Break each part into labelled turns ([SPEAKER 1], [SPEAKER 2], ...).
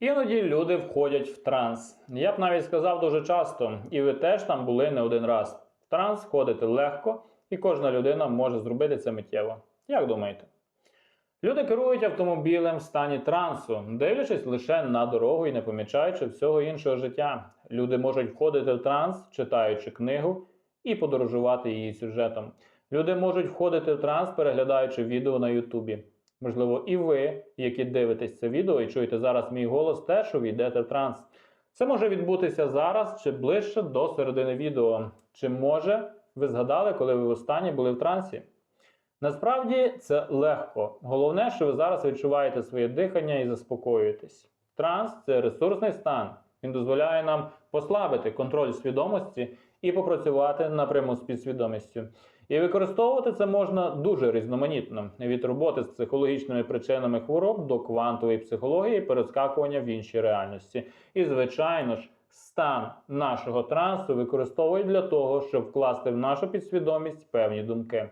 [SPEAKER 1] Іноді люди входять в транс. Я б навіть сказав дуже часто, і ви теж там були не один раз. В транс входити легко, і кожна людина може зробити це миттєво. Як думаєте? Люди керують автомобілем в стані трансу, дивлячись лише на дорогу і не помічаючи всього іншого життя. Люди можуть входити в транс, читаючи книгу і подорожувати її сюжетом. Люди можуть входити в транс, переглядаючи відео на Ютубі. Можливо, і ви, які дивитесь це відео і чуєте зараз мій голос, теж увійдете в транс. Це може відбутися зараз чи ближче до середини відео. Чи може ви згадали, коли ви востаннє були в трансі? Насправді це легко. Головне, що ви зараз відчуваєте своє дихання і заспокоюєтесь. Транс це ресурсний стан. Він дозволяє нам послабити контроль свідомості і попрацювати напряму з підсвідомістю. І використовувати це можна дуже різноманітно від роботи з психологічними причинами хвороб до квантової психології, перескакування в інші реальності. І, звичайно ж, стан нашого трансу використовують для того, щоб вкласти в нашу підсвідомість певні думки.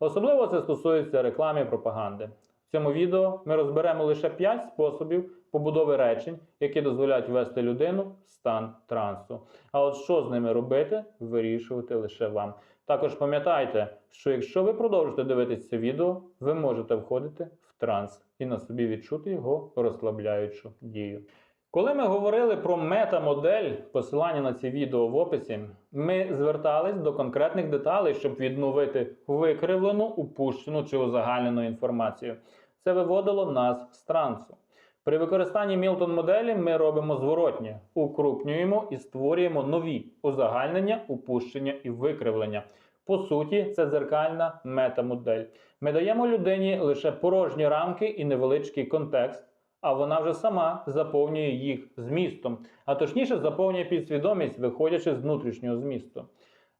[SPEAKER 1] Особливо це стосується реклами і пропаганди. В цьому відео ми розберемо лише 5 способів побудови речень, які дозволяють ввести людину в стан трансу. А от що з ними робити, вирішувати лише вам. Також пам'ятайте, що якщо ви продовжите дивитися це відео, ви можете входити в транс і на собі відчути його розслабляючу дію. Коли ми говорили про метамодель, посилання на ці відео в описі, ми звертались до конкретних деталей, щоб відновити викривлену, упущену чи узагальнену інформацію. Це виводило нас з трансу. При використанні Мілтон моделі ми робимо зворотнє, укрупнюємо і створюємо нові узагальнення, упущення і викривлення. По суті, це дзеркальна метамодель. Ми даємо людині лише порожні рамки і невеличкий контекст, а вона вже сама заповнює їх змістом, а точніше заповнює підсвідомість, виходячи з внутрішнього змісту.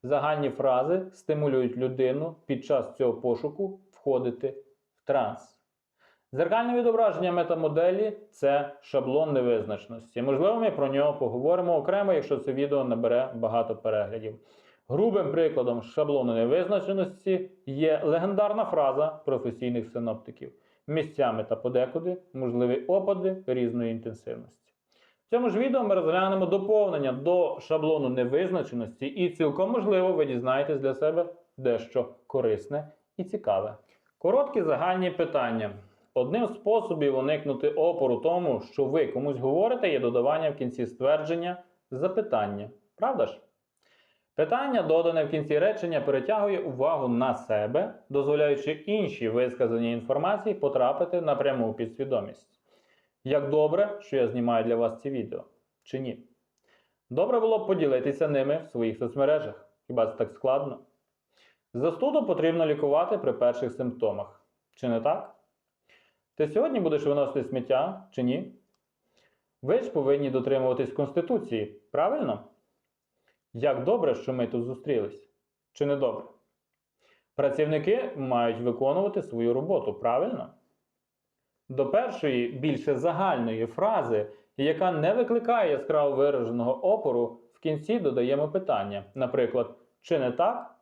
[SPEAKER 1] Загальні фрази стимулюють людину під час цього пошуку входити в транс. Зеркальне відображення метамоделі це шаблон невизначеності. Можливо, ми про нього поговоримо окремо, якщо це відео набере багато переглядів. Грубим прикладом шаблону невизначеності є легендарна фраза професійних синоптиків. Місцями та подекуди можливі опади різної інтенсивності. В цьому ж відео ми розглянемо доповнення до шаблону невизначеності, і цілком можливо ви дізнаєтесь для себе дещо корисне і цікаве. Короткі загальні питання. Одним з способів уникнути опору тому, що ви комусь говорите, є додавання в кінці ствердження запитання. Правда ж? Питання, додане в кінці речення, перетягує увагу на себе, дозволяючи іншій висказаній інформації потрапити напряму у підсвідомість. Як добре, що я знімаю для вас ці відео, чи ні? Добре було б поділитися ними в своїх соцмережах. Хіба це так складно? Застуду потрібно лікувати при перших симптомах. Чи не так? Ти сьогодні будеш виносити сміття чи ні? Ви ж повинні дотримуватись Конституції, правильно? Як добре, що ми тут зустрілись? Чи не добре? Працівники мають виконувати свою роботу, правильно? До першої, більше загальної фрази, яка не викликає яскраво вираженого опору, в кінці додаємо питання. Наприклад, чи не так?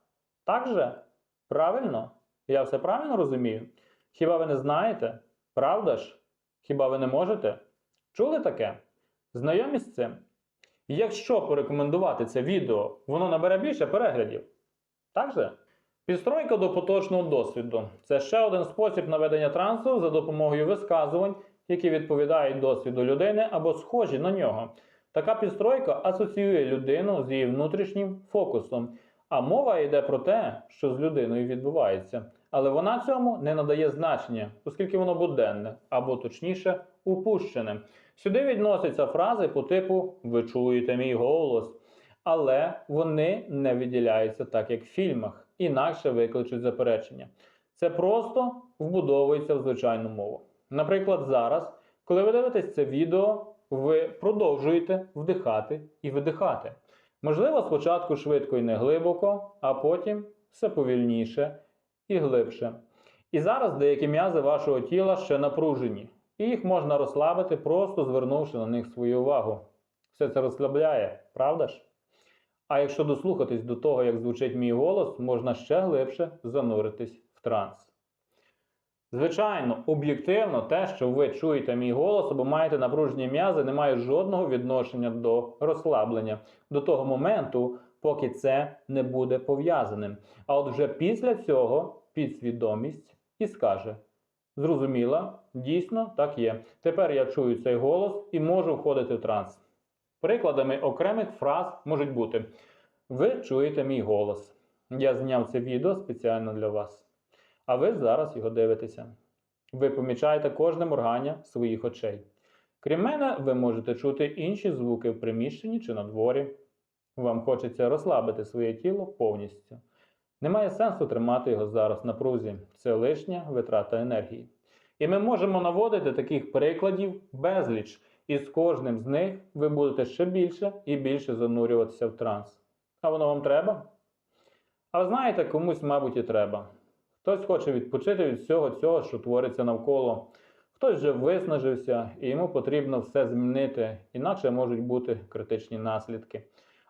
[SPEAKER 1] Так же? Правильно? Я все правильно розумію? Хіба ви не знаєте? Правда ж? Хіба ви не можете? Чули таке? Знайомі з цим? Якщо порекомендувати це відео, воно набере більше переглядів. Так же? Підстройка до поточного досвіду це ще один спосіб наведення трансу за допомогою висказувань, які відповідають досвіду людини або схожі на нього. Така підстройка асоціює людину з її внутрішнім фокусом. А мова йде про те, що з людиною відбувається. Але вона цьому не надає значення, оскільки воно буденне, або точніше, упущене. Сюди відносяться фрази по типу Ви чуєте мій голос. Але вони не виділяються так, як в фільмах, інакше викличуть заперечення. Це просто вбудовується в звичайну мову. Наприклад, зараз, коли ви дивитесь це відео, ви продовжуєте вдихати і видихати. Можливо, спочатку швидко і не глибоко, а потім все повільніше і глибше. І зараз деякі м'язи вашого тіла ще напружені, і їх можна розслабити, просто звернувши на них свою увагу. Все це розслабляє, правда ж? А якщо дослухатись до того, як звучить мій голос, можна ще глибше зануритись в транс. Звичайно, об'єктивно, те, що ви чуєте мій голос або маєте напружені м'язи, не має жодного відношення до розслаблення до того моменту, поки це не буде пов'язаним. А от вже після цього підсвідомість і скаже: зрозуміла, дійсно так є. Тепер я чую цей голос і можу входити в транс. Прикладами окремих фраз можуть бути: Ви чуєте мій голос. Я зняв це відео спеціально для вас. А ви зараз його дивитеся. Ви помічаєте кожне моргання своїх очей. Крім мене, ви можете чути інші звуки в приміщенні чи на дворі. Вам хочеться розслабити своє тіло повністю. Немає сенсу тримати його зараз на прузі. Це лишня витрата енергії. І ми можемо наводити таких прикладів безліч, і з кожним з них ви будете ще більше і більше занурюватися в транс. А воно вам треба? А знаєте, комусь, мабуть, і треба. Хтось хоче відпочити від всього цього, що твориться навколо. Хтось вже виснажився і йому потрібно все змінити, інакше можуть бути критичні наслідки.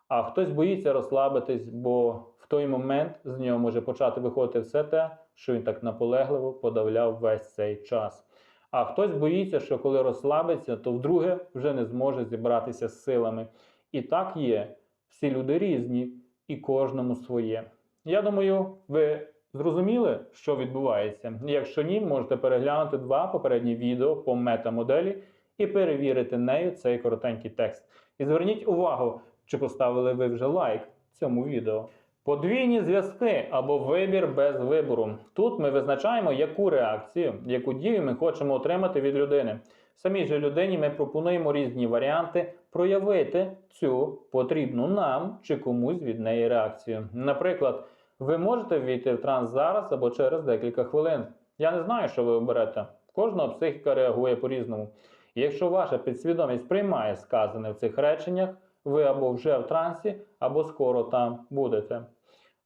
[SPEAKER 1] А хтось боїться розслабитись, бо в той момент з нього може почати виходити все те, що він так наполегливо подавляв весь цей час. А хтось боїться, що коли розслабиться, то вдруге вже не зможе зібратися з силами. І так є. Всі люди різні, і кожному своє. Я думаю, ви зрозуміли, що відбувається. Якщо ні, можете переглянути два попередні відео по метамоделі і перевірити нею цей коротенький текст. І зверніть увагу, чи поставили ви вже лайк цьому відео. Подвійні зв'язки або вибір без вибору. Тут ми визначаємо, яку реакцію, яку дію ми хочемо отримати від людини. Самій же людині ми пропонуємо різні варіанти проявити цю потрібну нам чи комусь від неї реакцію. Наприклад, ви можете ввійти в транс зараз або через декілька хвилин. Я не знаю, що ви оберете. Кожного психіка реагує по-різному. Якщо ваша підсвідомість приймає сказане в цих реченнях, ви або вже в трансі, або скоро там будете.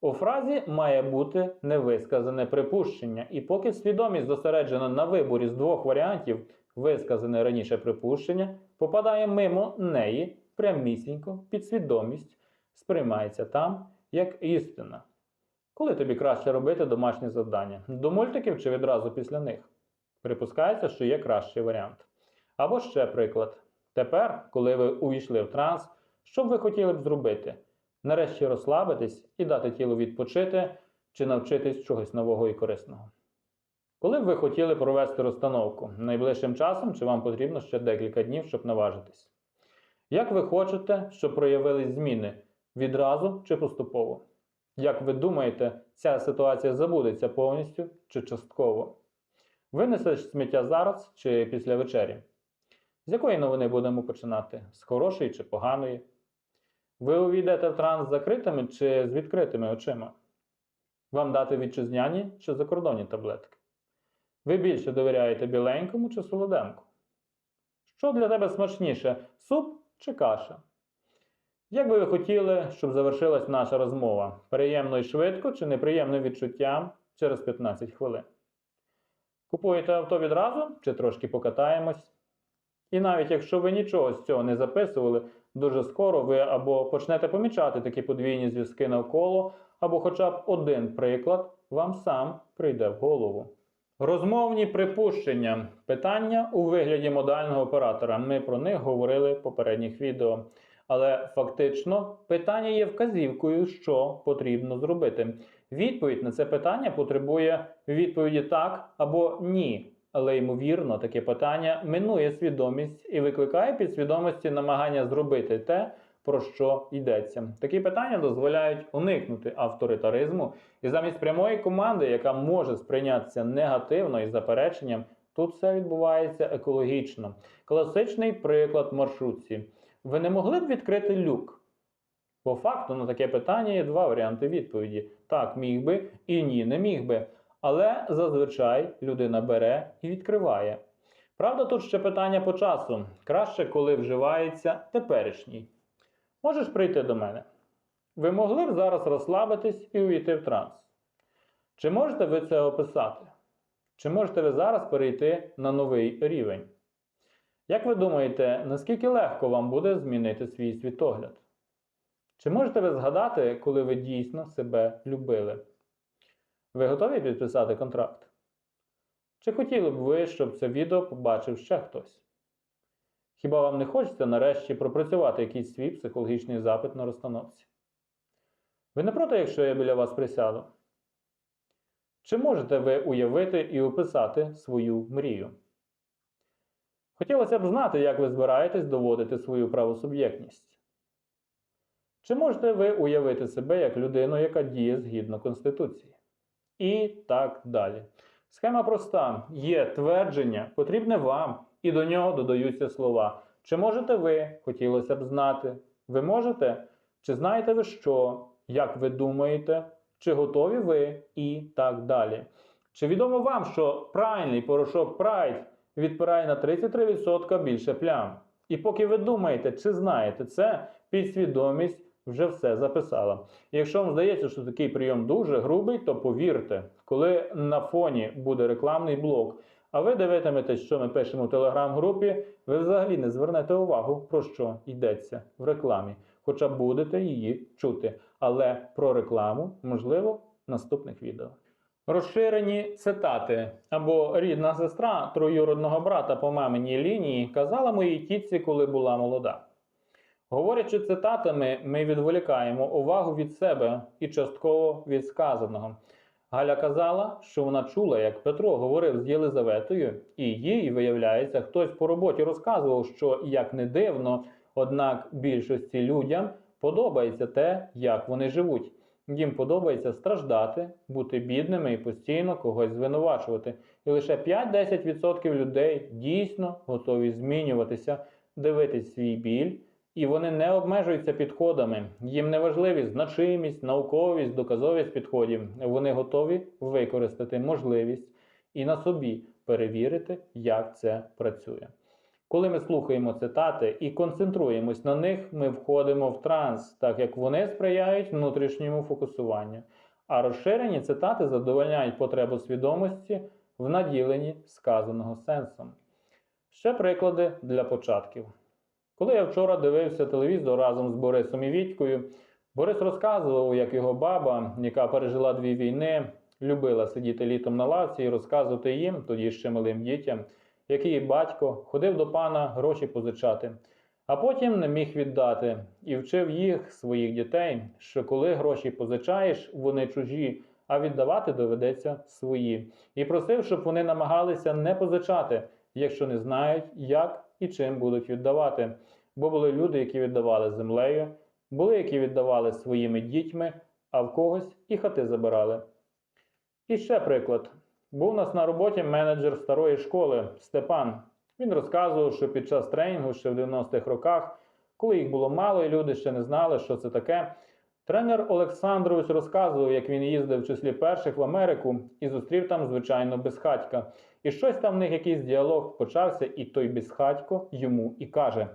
[SPEAKER 1] У фразі має бути невисказане припущення, і поки свідомість зосереджена на виборі з двох варіантів, висказане раніше припущення, попадає мимо неї прямісінько, підсвідомість сприймається там як істина. Коли тобі краще робити домашні завдання? До мультиків чи відразу після них? Припускається, що є кращий варіант. Або ще приклад. Тепер, коли ви увійшли в транс, що б ви хотіли б зробити? Нарешті розслабитись і дати тілу відпочити чи навчитись чогось нового і корисного. Коли б ви хотіли провести розстановку найближчим часом, чи вам потрібно ще декілька днів, щоб наважитись? Як ви хочете, щоб проявились зміни відразу чи поступово? Як ви думаєте, ця ситуація забудеться повністю чи частково? Винесеш сміття зараз чи після вечері? З якої новини будемо починати? З хорошої чи поганої? Ви увійдете в транс з закритими чи з відкритими очима? Вам дати вітчизняні чи закордонні таблетки? Ви більше довіряєте біленькому чи солоденьку? Що для тебе смачніше суп чи каша? Як би ви хотіли, щоб завершилась наша розмова? Приємно і швидко чи неприємним відчуттям через 15 хвилин? Купуєте авто відразу чи трошки покатаємось? І навіть якщо ви нічого з цього не записували, дуже скоро ви або почнете помічати такі подвійні зв'язки навколо, або хоча б один приклад вам сам прийде в голову. Розмовні припущення. Питання у вигляді модального оператора. Ми про них говорили в попередніх відео. Але фактично питання є вказівкою, що потрібно зробити. Відповідь на це питання потребує відповіді так або ні. Але ймовірно, таке питання минує свідомість і викликає підсвідомості намагання зробити те, про що йдеться. Такі питання дозволяють уникнути авторитаризму, і замість прямої команди, яка може сприйнятися негативно і запереченням, тут все відбувається екологічно. Класичний приклад маршрутці. Ви не могли б відкрити люк? По факту на таке питання є два варіанти відповіді: так, міг би і ні, не міг би. Але зазвичай людина бере і відкриває. Правда, тут ще питання по часу. Краще, коли вживається теперішній. Можеш прийти до мене. Ви могли б зараз розслабитись і увійти в транс. Чи можете ви це описати? Чи можете ви зараз перейти на новий рівень? Як ви думаєте, наскільки легко вам буде змінити свій світогляд? Чи можете ви згадати, коли ви дійсно себе любили? Ви готові підписати контракт? Чи хотіли б ви, щоб це відео побачив ще хтось? Хіба вам не хочеться нарешті пропрацювати якийсь свій психологічний запит на розстановці? Ви не проти, якщо я біля вас присяду? Чи можете ви уявити і описати свою мрію? Хотілося б знати, як ви збираєтесь доводити свою правосуб'єктність. Чи можете ви уявити себе як людину, яка діє згідно Конституції? І так далі. Схема проста: є твердження, потрібне вам, і до нього додаються слова. Чи можете ви? Хотілося б знати. Ви можете? Чи знаєте ви що? Як ви думаєте? Чи готові ви? І так далі. Чи відомо вам, що пральний порошок Pride відпирає на 33% більше плям? І поки ви думаєте, чи знаєте це, підсвідомість вже все записала. Якщо вам здається, що такий прийом дуже грубий, то повірте, коли на фоні буде рекламний блок, а ви дивитиметесь, що ми пишемо в телеграм-групі, ви взагалі не звернете увагу, про що йдеться в рекламі, хоча будете її чути. Але про рекламу, можливо, в наступних відео. Розширені цитати або рідна сестра троюродного брата по маминій лінії казала моїй тітці, коли була молода. Говорячи цитатами, ми відволікаємо увагу від себе і частково від сказаного. Галя казала, що вона чула, як Петро говорив з Єлизаветою, і їй, виявляється, хтось по роботі розказував, що, як не дивно, однак більшості людям подобається те, як вони живуть. Їм подобається страждати, бути бідними і постійно когось звинувачувати. І лише 5-10% людей дійсно готові змінюватися, дивитись свій біль. І вони не обмежуються підходами. Їм не важливі значимість, науковість, доказовість підходів. Вони готові використати можливість і на собі перевірити, як це працює. Коли ми слухаємо цитати і концентруємось на них, ми входимо в транс, так як вони сприяють внутрішньому фокусуванню. А розширені цитати задовольняють потребу свідомості в наділенні сказаного сенсом. Ще приклади для початків. Коли я вчора дивився телевізор разом з Борисом і Вітькою, Борис розказував, як його баба, яка пережила дві війни, любила сидіти літом на лавці і розказувати їм, тоді ще малим дітям, як її батько ходив до пана гроші позичати, а потім не міг віддати і вчив їх, своїх дітей, що коли гроші позичаєш, вони чужі, а віддавати доведеться свої. І просив, щоб вони намагалися не позичати, якщо не знають, як і чим будуть віддавати. Бо були люди, які віддавали землею, були, які віддавали своїми дітьми, а в когось і хати забирали. І ще приклад. Був у нас на роботі менеджер старої школи Степан. Він розказував, що під час тренінгу ще в 90-х роках, коли їх було мало і люди ще не знали, що це таке, тренер Олександрович розказував, як він їздив в числі перших в Америку і зустрів там, звичайно, безхатька. І щось там в них якийсь діалог почався, і той безхатько йому і каже.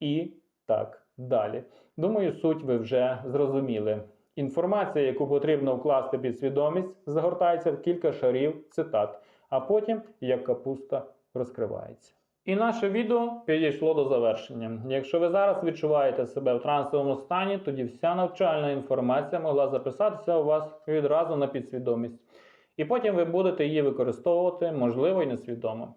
[SPEAKER 1] І так далі. Думаю, суть ви вже зрозуміли. Інформація, яку потрібно вкласти під свідомість, загортається в кілька шарів цитат, а потім, як капуста, розкривається. І наше відео підійшло до завершення. Якщо ви зараз відчуваєте себе в трансовому стані, тоді вся навчальна інформація могла записатися у вас відразу на підсвідомість. І потім ви будете її використовувати, можливо, і несвідомо.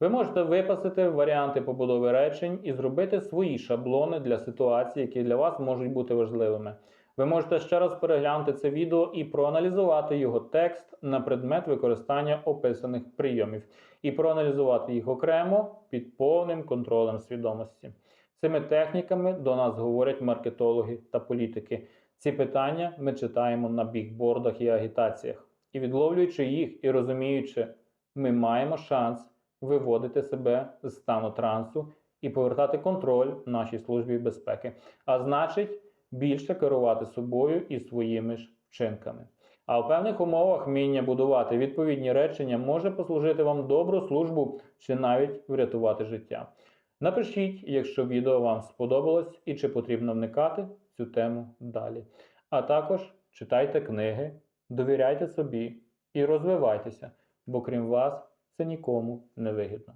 [SPEAKER 1] Ви можете виписати варіанти побудови речень і зробити свої шаблони для ситуацій, які для вас можуть бути важливими. Ви можете ще раз переглянути це відео і проаналізувати його текст на предмет використання описаних прийомів, і проаналізувати їх окремо під повним контролем свідомості. Цими техніками до нас говорять маркетологи та політики. Ці питання ми читаємо на бікбордах і агітаціях. І відловлюючи їх і розуміючи, ми маємо шанс виводити себе з стану трансу і повертати контроль нашій службі безпеки, а значить, більше керувати собою і своїми ж вчинками. А в певних умовах вміння будувати відповідні речення може послужити вам добру службу чи навіть врятувати життя. Напишіть, якщо відео вам сподобалось і чи потрібно вникати в цю тему далі. А також читайте книги, довіряйте собі і розвивайтеся, бо крім вас це нікому не вигідно.